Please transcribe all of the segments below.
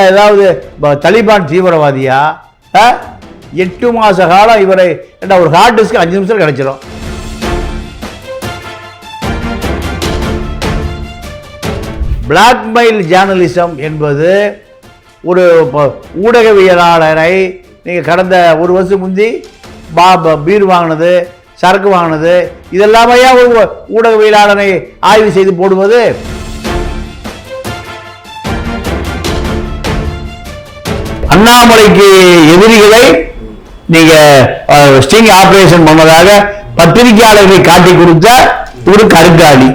இல்லை ஏதாவது தலிபான் தீவிரவாதியா? எட்டு மாத காலம் இவரை என்ன ஒரு ஹார்ட் டிஸ்க் அஞ்சு நிமிஷம் கிடைச்சிரும். பிளாக்மெயில் ஜேர்னலிசம் என்பது ஒரு ஊடகவியலாளரை நீங்கள் கடந்த ஒரு வருஷம் முந்தி பா ப- பீர் வாங்கினது சரக்கு வாங்கினது இதெல்லாமையா ஒரு ஊடகவியலாளரை ஆய்வு செய்து போடுவது? அண்ணாமலைக்கு எதிரிகளை நீங்க ஸ்டிங் ஆபரேஷன் பண்ணதாக பத்திரிகையாளர்களை காட்டி கொடுத்த ஒரு கருங்காலி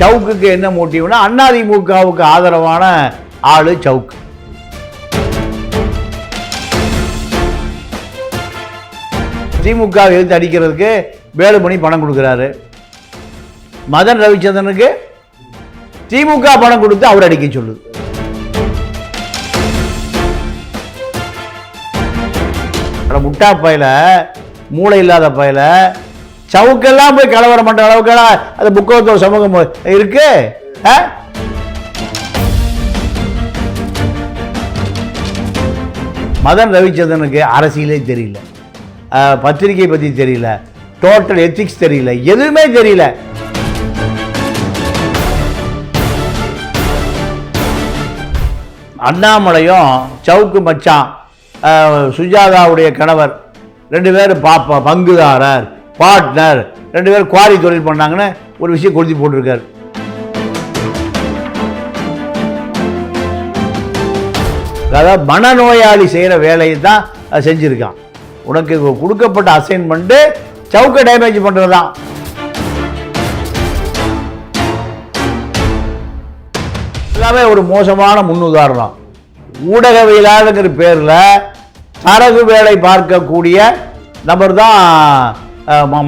சவுக்குக்கு என்ன மோட்டிவ்னா அதிமுகவுக்கு ஆதரவான ஆளு சவுக்கு. திமுக எழுத்து அடிக்கிறதுக்கு வேலுமணி பணம் கொடுக்குறாரு. மதன் ரவிச்சந்திரனுக்கு திமுக பணம் கொடுத்து அவர் அடிக்க சொல்லுது. முட்டா பயில மூளை இல்லாத பயில சவுக்கெல்லாம் போய் கலவரம் பண்ற அளவுக்கெல்லாம் அந்த புக்கோத்தோ சமூகம் இருக்கு? ஆ? மதன் ரவிச்சந்திரனுக்கு அரசியலே தெரியல. பத்திரிகை பத்தி தெரியல. டோட்டல் எத்திக்ஸ் தெரியல. எதுவுமே தெரியல. அண்ணாமலையும் சவுக்கு மச்சான் சுஜாதாவுடைய கணவர் ரெண்டு பேர் பாப்பா பங்குதாரர் பார்ட்னர் ரெண்டு பேரும் குவாரி தொழில் பண்ணாங்கன்னு ஒரு விஷயம் கொடுத்து போட்டிருக்காரு. அதாவது மனநோயாளி செய்கிற வேலையை தான் செஞ்சுருக்கான். உனக்கு கொடுக்கப்பட்ட அசைன்மெண்ட்டு சவுக்கை டேமேஜ் பண்ணுறது தான் எல்லாமே ஒரு மோசமான முன்னுதாரணம். ஊடகவியலாளருங்கிற பேரில் தரகு வேலை பார்க்கக்கூடிய நபர் தான்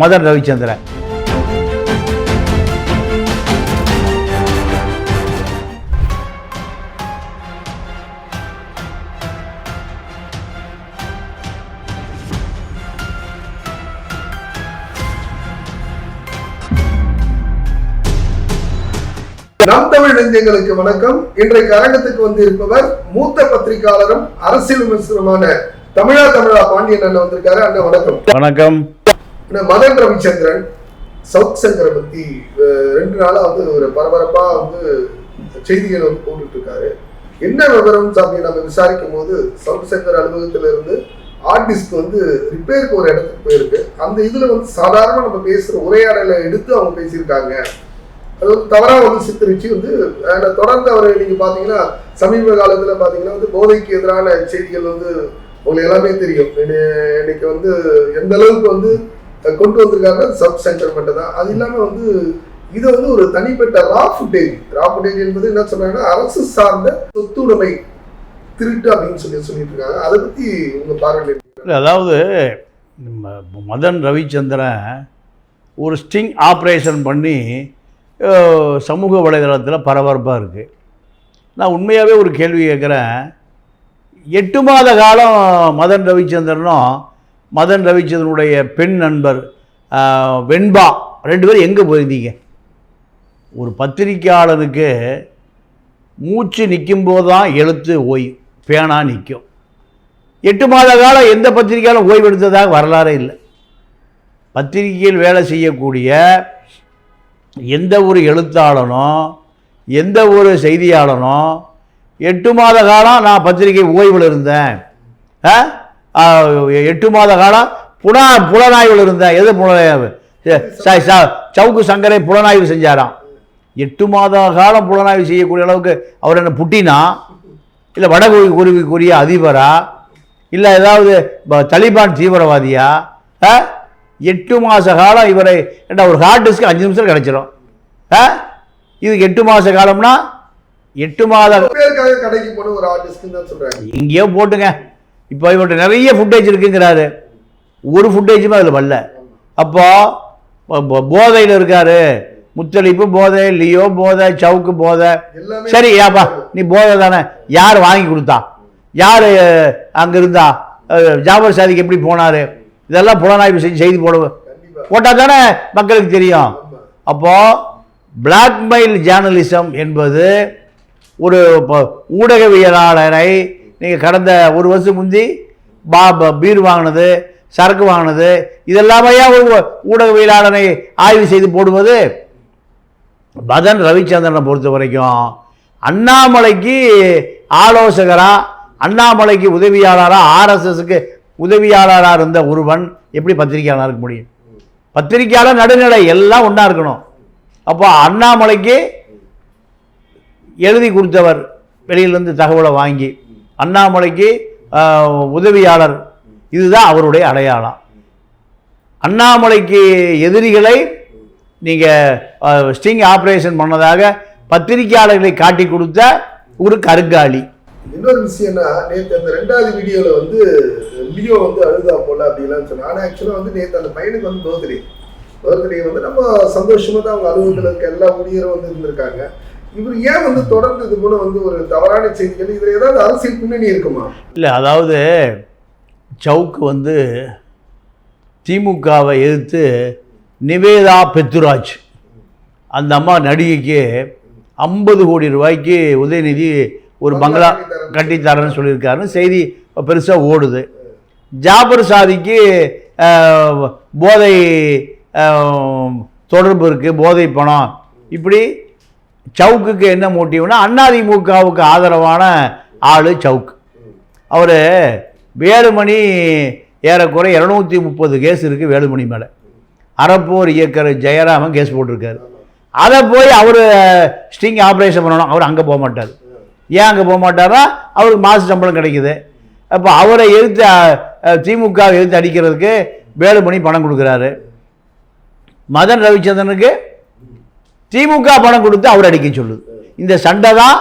மதன் ரவிச்சந்திரன். நம் தமிழ் நெஞ்சங்களுக்கு வணக்கம். இன்றைக்கு அரங்கத்துக்கு வந்து இருப்பவர் மூத்த பத்திரிகையாளரும் அரசியல் விமர்சனமான தமிழா தமிழா பாண்டியன் அண்ணன் வந்திருக்காரு. அண்ணன் வணக்கம். வணக்கம். மதன் ரவிச்சந்திரன் சவுத் சங்கரை பத்தி ரெண்டு நாளா வந்து ஒரு பரபரப்பா வந்து செய்திகள் வந்து போட்டுட்டு இருக்காரு என்ன விவரம் அப்படி நம்ம விசாரிக்கும் போது சவுத் சங்கர் அலுவலகத்துல இருந்து ஆர்டிஸ்ட் வந்து ரிப்பேருக்கு ஒரு இடத்துக்கு போயிருக்கு. அந்த இதுல வந்து சாதாரண நம்ம பேசுற உரையாடலை எடுத்து அவங்க பேசியிருக்காங்க. அது வந்து தவறா வந்து சித்தரிச்சு வந்து தொடர்ந்து அவர் நீங்கள் பார்த்தீங்கன்னா சமீப காலத்தில் பார்த்தீங்கன்னா வந்து போதைக்கு எதிரான செய்திகள் வந்து உங்களுக்கு எல்லாமே தெரியும். இன்னைக்கு வந்து எந்த அளவுக்கு வந்து கொண்டு வந்திருக்காங்க சப் சென்டர் மட்டும் தான். அது இல்லாமல் வந்து இது வந்து ஒரு தனிப்பட்ட ரா ஃபுட்டேஜ் ரா ஃபுட்டேஜ் என்பது என்ன சொல்றாங்கன்னா அரசு சார்ந்த சொத்துடைமை திருட்டு அப்படின்னு சொல்லி சொல்லிட்டு இருக்காங்க. அதை பற்றி உங்க பார்வையில் அதாவது மதன் ரவிச்சந்திரன் ஒரு ஸ்டிங் ஆப்ரேஷன் பண்ணி சமூக வலைதளத்தில் பரபரப்பாக இருக்குது நான் உண்மையாகவே ஒரு கேள்வி கேட்குறேன். எட்டு மாத காலம் மதன் ரவிச்சந்திரனும் மதன் ரவிச்சந்திரனுடைய பெண் நண்பர் வெண்பா ரெண்டு பேரும் எங்கே போயிருந்தீங்க? ஒரு பத்திரிக்கையாளருக்கு மூச்சு நிற்கும் போது தான் எழுத்து ஓய் பேனா நிற்கும் எட்டு மாத காலம் எந்த பத்திரிக்கையாலும் ஓய்வெடுத்ததாக வரலாறே இல்லை. பத்திரிகையில் வேலை செய்யக்கூடிய எந்த ஒரு எழுத்தாளனோ எந்த ஒரு செய்தியாளனோ எட்டு மாத காலம் நான் பத்திரிகை ஓய்வில் இருந்தேன் ஆ? எட்டு மாத காலம் புலா புலனாய்வில் இருந்தேன் எது புலனாய்வு சவுக்கு சங்கரை புலனாய்வு செஞ்சாராம் எட்டு மாத காலம் புலனாய்வு செய்யக்கூடிய அளவுக்கு அவர் என்ன புட்டினா இல்லை வடகொரி குருவிக்குரிய அதிபரா இல்லை ஏதாவது தலிபான் தீவிரவாதியா ஆ? எட்டு மாத காலம் இவரை என்ன ஒரு ஹார்ட் டிஸ்க் அஞ்சு நிமிஷம் கிடைச்சிரும். ஆ? இதுக்கு எட்டு மாத காலம்னா எட்டு மாத பேருக்காக கடைக்கு போன ஒரு ஆர்டிஸ்ட் தான் சொல்றாங்க. எங்கேயோ போட்டுங்க. இப்போ இவர்கிட்ட நிறைய ஃபுட்டேஜ் இருக்குங்கிறாரு. ஒரு ஃபுட்டேஜுமே அதில் வரல. அப்போ போதையில் இருக்காரு. முத்தளிப்பு போதை லியோ போதை சவுக்கு போதை. சரி ஏப்பா நீ போதை தானே. யார் வாங்கி கொடுத்தா? யார் அங்கே இருந்தா? ஜாபர் சாதிக்கு எப்படி போனார்? இதெல்லாம் புலனாய்வு செஞ்சு செய்தி போட. போட்டால் தானே மக்களுக்கு தெரியும். ஆமா. அப்போ பிளாக்மெயில் ஜேர்னலிசம் என்பது ஒரு ஊடகவியலாளரை நீங்கள் கடந்த ஒரு வருஷம் முந்தி பா பீர் வாங்கினது சரக்கு வாங்கினது இதெல்லாமையா ஒரு ஊடகவியலாளரை ஆய்வு செய்து போடுவது? மதன் ரவிச்சந்திரனை பொறுத்த வரைக்கும் அண்ணாமலைக்கு ஆலோசகரா அண்ணாமலைக்கு உதவியாளராக ஆர்எஸ்எஸ்க்கு உதவியாளராக இருந்த ஒருவன் எப்படி பத்திரிகையாளராக இருக்க முடியும்? பத்திரிகையாளர் நடுநிலை எல்லாம் ஒன்றா இருக்கணும். அப்போ அண்ணாமலைக்கு எழுதி கொடுத்தவர் வெளியிலேருந்து தகவலை வாங்கி அண்ணாமலைக்கு உதவியாளர். இதுதான் அவருடைய அடையாளம். அண்ணாமலைக்கு எதிரிகளை நீங்கள் ஸ்டிங் ஆப்ரேஷன் பண்ணதாக பத்திரிகையாளர்களை காட்டி கொடுத்த ஒரு கருங்காலி இன்னொரு விஷயம்னா நேற்று அந்த ரெண்டாவது வீடியோவில் வந்து லியோ வந்து அழுதா போல அப்படிலாம் சொன்னேன் ஆனால் ஆக்சுவலாக வந்து நேற்று அந்த பையனுக்கு வந்து பர்த்டே. பர்த்டே வந்து நம்ம சந்தோஷமாக தான் அவங்க அலுவலகத்தில் இருக்க எல்லா ஊழியரும் வந்து இருந்திருக்காங்க. இவர் ஏன் வந்து தொடர்ந்து இது போல வந்து ஒரு தவறான செய்திகள் இதில் ஏதாவது அரசியல் பின்னணி இருக்குமா? இல்லை அதாவது சவுக்கு வந்து திமுகவை எதிர்த்து நிவேதா பெத்துராஜ் அந்த அம்மா நடிகைக்கு ஐம்பது கோடி ரூபாய்க்கு உதயநிதி ஒரு பங்களா கட்டித்தரேன்னு சொல்லியிருக்காருன்னு செய்தி பெருசாக ஓடுது. ஜாபர் சாதிக்கு போதை தொடர்பு இருக்குது போதை பணம். இப்படி சவுக்குக்கு என்ன மோட்டிவ்னா அதிமுகவுக்கு ஆதரவான ஆள் சவுக்கு. அவர் வேலுமணி ஏறக்குறை இரநூத்தி முப்பது கேஸ் இருக்குது வேலுமணி மேலே. அறப்போர் இயக்கர் ஜெயராமன் கேஸ் போட்டிருக்காரு. அதை போய் அவர் ஸ்டிங் ஆப்ரேஷன் பண்ணணும். அவர் அங்கே போக மாட்டார். ஏன் அங்கே போக மாட்டாரா? அவருக்கு மாசு சம்பளம் கிடைக்குது. அப்போ அவரை எதிர்த்து திமுக எழுத்து எதிர்த்து அடிக்கிறதுக்கு வேலுமணி பணம் கொடுக்குறாரு. மதன் ரவிச்சந்திரனுக்கு திமுக பணம் கொடுத்து அவர் அடிக்க சொல்லுது. இந்த சண்டை தான்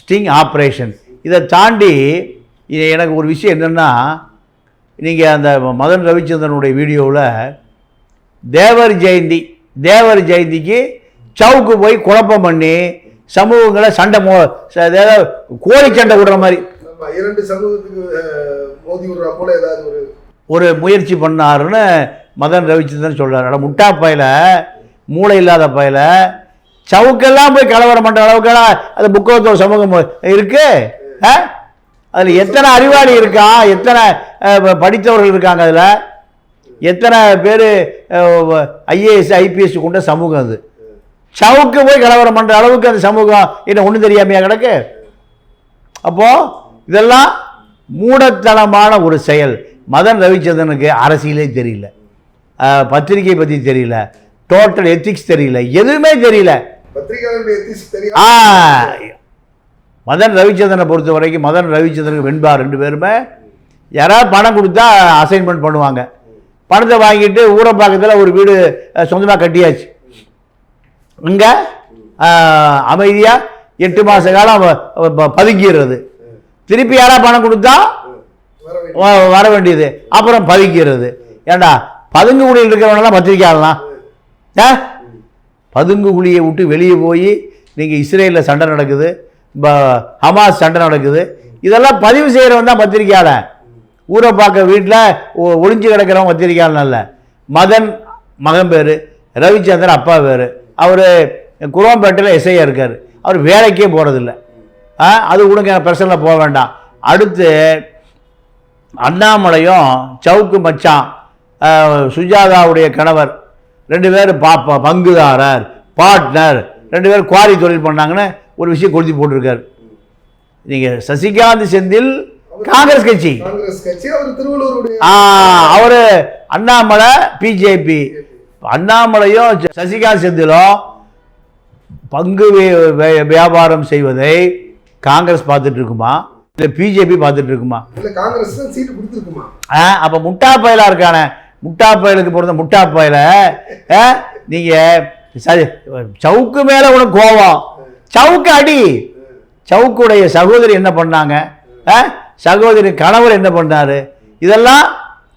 ஸ்டிங் ஆப்ரேஷன். இதை தாண்டி இது எனக்கு ஒரு விஷயம் என்னென்னா நீங்கள் அந்த மதன் ரவிச்சந்திரனுடைய வீடியோவில் தேவர் ஜெயந்தி தேவர் ஜெயந்திக்கு சவுக்கு போய் குழப்பம் பண்ணி சமூகங்களை சண்டை மோ அதாவது கோழி சண்டை விடுற மாதிரி. இரண்டு சமூகத்துக்கு அஹ், மோதி விடுறா போல ஏதாவது ஒரு ஒரு முயற்சி பண்ணாருன்னு மதன் ரவிச்சந்திரன் சொல்றாரு. அட முட்டா பயல மூளை இல்லாத பயல சவுக்கெல்லாம் போய் கலவரம் பண்ணுற அளவுக்கெல்லாம் அது புக்கோத்தோ சமூகம் இருக்கு. ஆ? அதுல எத்தனை அறிவாளி இருக்கா? எத்தனை படித்தவர்கள் இருக்காங்க அதுல? எத்தனை பேர் ஐஏஎஸ் ஐபிஎஸ் கொண்ட சமூகம் அது? சவுக்கு போய் கலவரம் பண்ற அளவுக்கு அந்த சமூகம் என்ன ஒன்றும் தெரியாமையா கிடக்கு? அப்போ இதெல்லாம் மூடத்தனமான ஒரு செயல். மதன் ரவிச்சந்திரனுக்கு அரசியலே தெரியல. பத்திரிகை பற்றி தெரியல. டோட்டல் எத்திக்ஸ் தெரியல. எதுவுமே தெரியல. ஆ மதன் ரவிச்சந்திரனை பொறுத்த வரைக்கும் மதன் ரவிச்சந்திரனுக்கு வெண்பா ரெண்டு பேருமே. யாராவது பணம் கொடுத்தா அசைன்மெண்ட் பண்ணுவாங்க. பணத்தை வாங்கிட்டு ஊரப்பாக்கத்தில் ஒரு வீடு சொந்தமாக கட்டியாச்சு. இங்கே அமைதியாக எட்டு மாத காலம் பதுக்கிறது திருப்பி யாராவது பணம் கொடுத்தா? வர வ- வர வேண்டியது. அப்புறம் பதுக்கிறது ஏண்டா பதுங்கு குழியில் இருக்கிறவனெல்லாம் பத்திரிக்கையாளலாம் ஆ? பதுங்கு குழியை விட்டு வெளியே போய் நீங்கள் இஸ்ரேலில் சண்டை நடக்குது ப- ஹமாஸ் சண்டை நடக்குது. இதெல்லாம் பதிவு செய்கிறவன் தான் பத்திரிக்கையாளன் ஊரை பார்க்க வீட்டில் ஒளிஞ்சு கிடக்கிறவன் பத்திரிக்கையாளன் அல்ல. மதன் மகன் பேர். ரவிச்சந்திரன் அப்பா பேர். அவர் குரோம்பேட்டையில் எஸ்ஐயா இருக்கார். அவர் வேலைக்கே போகிறதில்ல அது கொடுங்க பிரச்சனையில் போக வேண்டாம். அடுத்து அண்ணாமலையும் சவுக்கு மச்சான் சுஜாதாவுடைய கணவர் ரெண்டு பேரும் பாப்பா பங்குதாரர் பார்ட்னர் ரெண்டு பேரும் குவாரி தொழில் பண்ணாங்கன்னு ஒரு விஷயம் கொளுத்தி போட்டிருக்காரு. நீங்கள் சசிகாந்த் செந்தில் காங்கிரஸ் கட்சி. அவர் அண்ணாமலை பிஜேபி. அண்ணாமலையும் ச- சசிகாந்த் செந்திலும் பங்கு வியாபாரம் செய்வதை காங்கிரஸ் பார்த்துட்டு இருக்குமா இல்லை பிஜேபி பார்த்துட்டு இருக்குமா இல்ல காங்கிரஸ் சீட்டு கொடுத்துருக்குமா? ஆ அப்போ முட்டா பயலா இருக்கானே. முட்டா பயலுக்கு பிறந்த முட்டா பயல ஆ, நீங்க சரி சவுக்கு மேல உனக்கு கோவம் சவுக்கு அடி. சவுக்குடைய சகோதரி என்ன பண்ணாங்க? சகோதரி கணவர் என்ன பண்ணாரு? இதெல்லாம்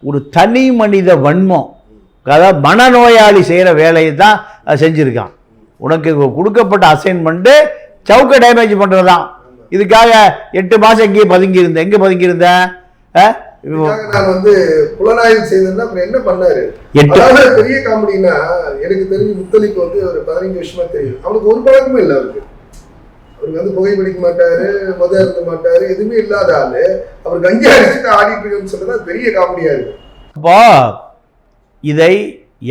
ஒரு தனி மனித வன்மம். அதாவது மனநோயாளி செய்கிற வேலையை தான் செஞ்சுருக்கான். உனக்கு கொடுக்கப்பட்ட அசைன்மெண்ட்டு சவுக்கை டேமேஜ் பண்ணுறது தான் இதுக்காக எட்டு மாதம் எங்கேயே பதுங்கி இருந்தேன் எங்கே பதுங்கி இருந்தேன் ஆ? இதுக்காக நான் வந்து புலனாய்வு செய்தேன்னா அப்புறம் என்ன பண்ணாரு? அதாவது பெரிய காமெடினா எனக்கு தெரிஞ்சு முத்தலிக்கு வந்து ஒரு பதினஞ்சு வருஷமா தெரியும். அவனுக்கு ஒரு பழக்கமும் இல்லை அவருக்கு. அவருக்கு வந்து புகைப்பிடிக்க மாட்டாரு மத இருந்த மாட்டாரு எதுவுமே இல்லாத ஆளு. அவர் கஞ்சா அடிச்சுட்டு ஆடிட்டு இருக்குன்னு சொல்றது பெரிய காமெடியா இருக்கு. அப்போ இதை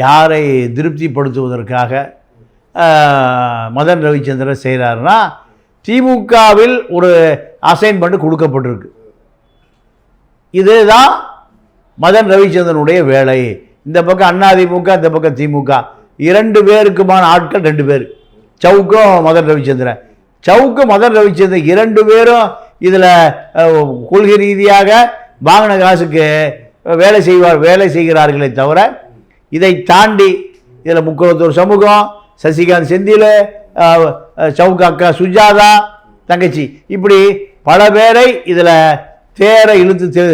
யாரை திருப்திப்படுத்துவதற்காக மதன் ரவிச்சந்திரன் செய்கிறாருன்னா திமுகவில் ஒரு அசைன்மெண்ட் கொடுக்கப்பட்டிருக்கு. இதுதான் மதன் ரவிச்சந்திரனுடைய வேலை. இந்த பக்கம் அதிமுக இந்த பக்கம் திமுக. இரண்டு பேருக்குமான ஆட்கள் ரெண்டு பேர். சவுக்கும் மதன் ரவிச்சந்திரன். சவுக்கு மதன் ரவிச்சந்திரன் இரண்டு பேரும் இதில் கொள்கை ரீதியாக வாங்கின காசுக்கு வேலை செய்வார் வேலை செய்கிறார்களே தவிர இதை தாண்டி இதில் முக்குளத்தூர் சமூகம் சசிகாந்த் செந்தில் அஹ், அஹ், சவுக்கு அக்கா சுஜாதா தங்கச்சி. இப்படி பல பேரை இதில் தேரை இழுத்து தெ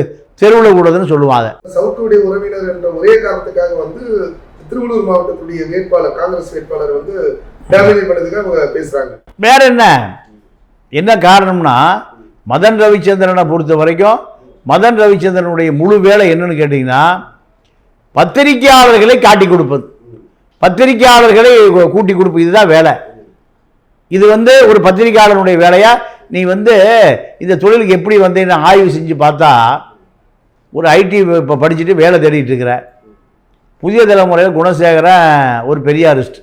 தெருவில் விடுறதுன்னு சொல்லுவாங்க. சவுத்துடைய உறவினர் என்ற ஒரே காரணத்துக்காக வந்து திருவள்ளூர் மாவட்டத்துடைய வேட்பாளர் காங்கிரஸ் வேட்பாளர் வந்து டேமேஜ் பண்ணதுக்காக அவங்க பேசுறாங்க. வேற என்ன? என்ன காரணம்னா மதன் ரவிச்சந்திரனை பொறுத்த வரைக்கும் மதன் ரவிச்சந்திரனுடைய முழு வேலை என்னன்னு கேட்டிங்கன்னா பத்திரிகையாளர்களை காட்டி கொடுப்பது. பத்திரிகையாளர்களை கூட்டி கொடுப்பது. இதுதான் வேலை. இது வந்து ஒரு பத்திரிகையாளனுடைய வேலையா? நீ வந்து இந்த தொழிலுக்கு எப்படி வந்தேன்னு ஆய்வு செஞ்சு பார்த்தா ஒரு ஐடி இப்போ படிச்சுட்டு வேலை தேடிட்டு இருக்கிற. புதிய தலைமுறையில் குணசேகரன் ஒரு பெரியாரிஸ்ட்.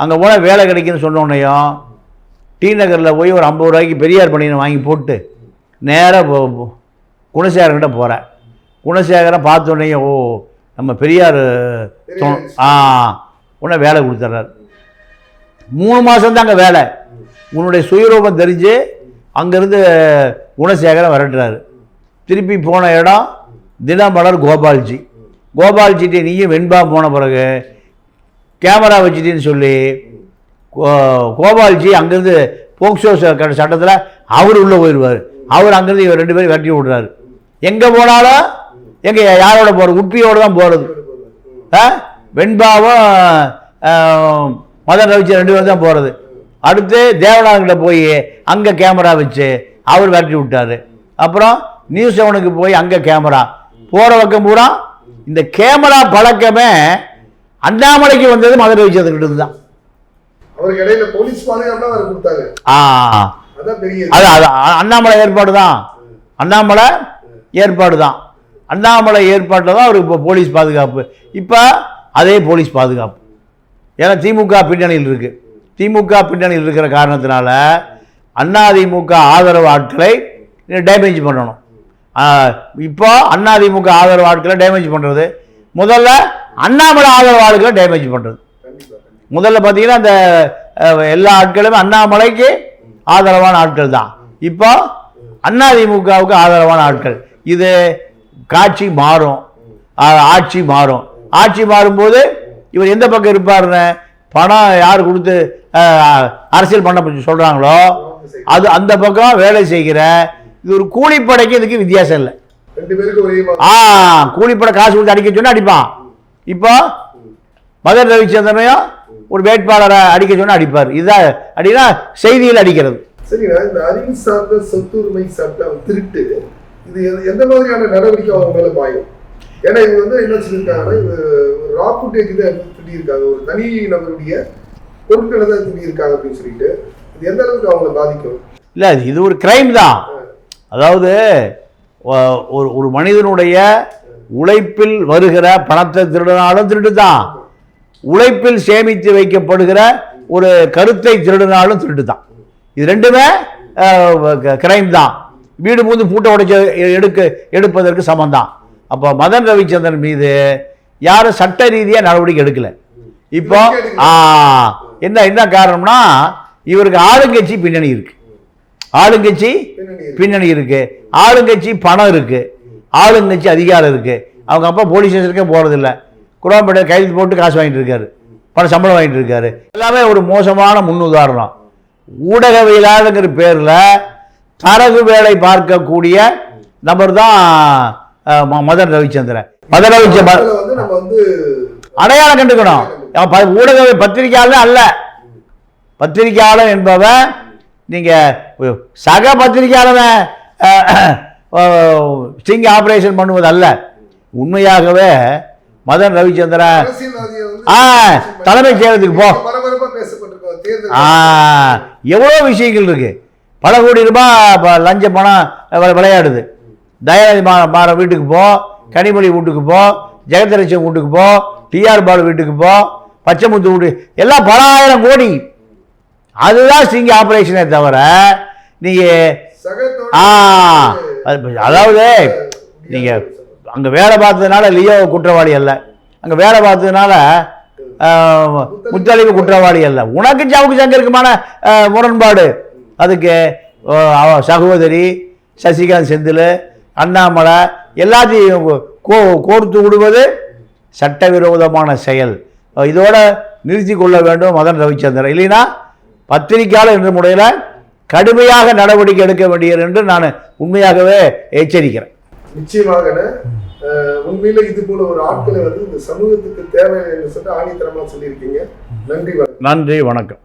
அங்கே போனால் வேலை கிடைக்குன்னு சொன்னோன்னையும் டி நகரில் போய் ஒரு ஐம்பது ரூபாய்க்கு பெரியார் பணியை வாங்கி போட்டு நேராக குணசேகரன்கிட்ட போகிறேன் குணசேகரன் பார்த்தோன்னே ஓ நம்ம பெரியார் ஆ உடனே வேலை கொடுத்துட்றாரு மூணு மாதம் அங்கே வேலை. உன்னுடைய சுயரூபம் தெரிஞ்சு அங்கேருந்து குணசேகரன் விரட்டுறாரு திருப்பி போன இடம் தினமலர் கோபால்ஜி. கோபால்ஜிட்டே நீயும் வெண்பா போன பிறகு கேமரா வச்சுட்டேன்னு சொல்லி கோ- கோபால்ஜி அங்கேருந்து போக்சோ சட்டத்தில் அவர் உள்ளே போயிடுவார் அவர் அங்கேருந்து இவர் ரெண்டு பேரும் வெட்டி விடுறாரு. எங்கே போனாலும் எங்கே யாரோட போகிறது உப்பியோடு தான் போகிறது ஆ? வெண்பாவும் மதன் ரவிச்சந்திரன் ரெண்டு பேரும் தான் போகிறது அடுத்து தேவநாதன்கிட்ட போய் அங்கே கேமரா வச்சு அவர் விரட்டி விட்டார். அப்புறம் நியூஸ் செவனுக்கு போய் அங்கே கேமரா. போகிற பக்கம் பூரா இந்த கேமரா பழக்கமே அண்ணாமலைக்கு வந்தது மதன் ரவிச்சந்திரன் தான் அவருக்கு இடையில போலீஸ் பாதுகாப்பு அண்ணாமலை ஏற்பாடு தான் அண்ணாமலை ஏற்பாடு தான் அண்ணாமலை ஏற்பாட்டில் தான் அவருக்கு இப்போ போலீஸ் பாதுகாப்பு. இப்போ அதே போலீஸ் பாதுகாப்பு. ஏன்னா திமுக பின்னணியில் இருக்குது திமுக பின்னணியில் இருக்கிற காரணத்தினால அதிமுக ஆதரவு ஆட்களை டேமேஜ் பண்ணணும். இப்போ அதிமுக ஆதரவு ஆட்களை டேமேஜ் பண்ணுறது முதல்ல அண்ணாமலை ஆதரவு ஆட்களை டேமேஜ் பண்ணுறது முதல்ல பார்த்தீங்கன்னா அந்த எல்லா ஆட்களுமே அண்ணாமலைக்கு ஆதரவான ஆட்கள் தான். இப்போ அதிமுகவுக்கு ஆதரவான ஆட்கள். இது காட்சி மாறும். ஆட்சி மாறும். ஆட்சி மாறும்போது இவர் எந்த பக்கம் இருப்பாருன்னு பணம் யார் கொடுத்து அரசியல் பண்ண சொல்கிறாங்களோ அது அந்த பக்கம் வேலை செய்கிற இது ஒரு கூலிப்படைக்கு இதுக்கு வித்தியாசம் இல்லை. ரெண்டு பேருக்கும் ஒரே மாதிரி. ஆ கூலிப்படை காசு கொடுத்து அடிக்க சொன்னா அடிப்பான். இப்போ மதன் ரவிச்சந்திரனையும் ஒரு வேட்பாளரை அடிக்க சொன்னா அடிப்பார். இதுதான் அடினா செய்தியில் அடிக்கிறது. சரிண்ணா இந்த அறிவு சார்ந்த சொத்துரிமை சட்டம் திருட்டு. இது எந்த- மாதிரியான நடவடிக்கை அவங்க மேல பாயும்? ஏன்னா இவங்க வந்து என்ன சொல்லியிருக்காங்கன்னா இது ஒரு ரா ஃபுட்டேஜ் தான் திட்டியிருக்காங்க. ஒரு தனி நபருடைய பொருட்களை தான் திட்டியிருக்காங்க அப்படின்னு சொல்லிட்டு இது எந்த அளவுக்கு அவங்களை பாதிக்கும்? இல்லை இது ஒரு கிரைம் தான். அதாவது ஒரு ஒரு மனிதனுடைய உழைப்பில் வருகிற பணத்தை திருடினாலும் திருட்டு தான் உழைப்பில் சேமித்து வைக்கப்படுகிற ஒரு கருத்தை திருடினாலும் திருட்டு தான் இது ரெண்டுமே கிரைம் தான். வீடு பூந்து பூட்டை உடைச்ச எடுக்க எடுப்பதற்கு சமம் தான் அப்போ மதன் ரவிச்சந்திரன் மீது யாரும் சட்ட ரீதியாக நடவடிக்கை எடுக்கல. இப்போ என்ன என்ன காரணம்னா இவருக்கு ஆளுங்கட்சி பின்னணி இருக்கு. ஆளுங்கட்சி பின்னணி இருக்கு. ஆளுங்கட்சி பணம் இருக்கு. ஆளுங்கட்சி அதிகாரம் இருக்கு. அவங்க அப்பா போலீஸ் ஸ்டேஷனுக்கே போறதில்ல. குரோம்பேட்டை கைது போட்டு காசு வாங்கிட்டு இருக்காரு. பணம் சம்பளம் வாங்கிட்டு இருக்காரு. எல்லாமே ஒரு மோசமான முன்னுதாரணம். ஊடகவியலாளருங்கிற பேர்ல தரகு வேலை பார்க்கக்கூடிய நபர் தான் மதன் ரவிச்சந்திரன். மதன் ரவிச்சந்திரன் அடையாளம் கண்டுக்கணும். ஊடக பத்திரிகையாளர் அல்ல. பத்திரிகையாளர் என்பவன் நீங்க சக பத்திரிகையாளன் அஹ், ஸ்டிங் ஆப்ரேஷன் பண்ணுவது அல்ல. உண்மையாகவே மதன் ரவிச்சந்திரன் ஆ, தலைமைச் செயலகத்துக்கு போ. எவ்வளோ விஷயங்கள் இருக்கு. பல கோடி ரூபாய் லஞ்ச பணம் விளையாடுது. தயாநிதி மா மாற வீட்டுக்கு போ கனிமொழி வீட்டுக்கு போ ஜெகதரிசன் வீட்டுக்கு போ டிஆர் பாலு வீட்டுக்கு போ பச்சைமுத்து வீட்டு எல்லாம் பல ஆயிரம் கோடி. அதுதான் சிங்கி ஆப்ரேஷனே தவிர நீங்கள் ஆ அதாவது நீங்கள் அங்கே வேலை பார்த்ததுனால லியோ குற்றவாளி அல்ல. அங்கே வேலை பார்த்ததுனால ஆஹ், முத்தழிவு குற்றவாளி அல்ல. உனக்கு சவுக்கு சங்கருக்குமான முரண்பாடு. அதுக்கு சகோதரி சசிகாந்த் செந்தில் அண்ணாமலை எல்லாத்தையும் கோ கோர்த்து விடுவது சட்டவிரோதமான செயல். இதோட நிறுத்தி கொள்ள வேண்டும் மதன் ரவிச்சந்திரன். இல்லைன்னா பத்திரிக்கையாளர் என்ற முறையில் கடுமையாக நடவடிக்கை எடுக்க வேண்டியது என்று நான் உண்மையாகவே எச்சரிக்கிறேன். நிச்சயமாக உண்மையில இது போல ஒரு ஆட்களை வந்து இந்த சமூகத்துக்கு தேவை என்று சொல்லிட்டு ஆணித்தரமா சொல்லியிருக்கீங்க. நன்றி வணக்கம். நன்றி வணக்கம்.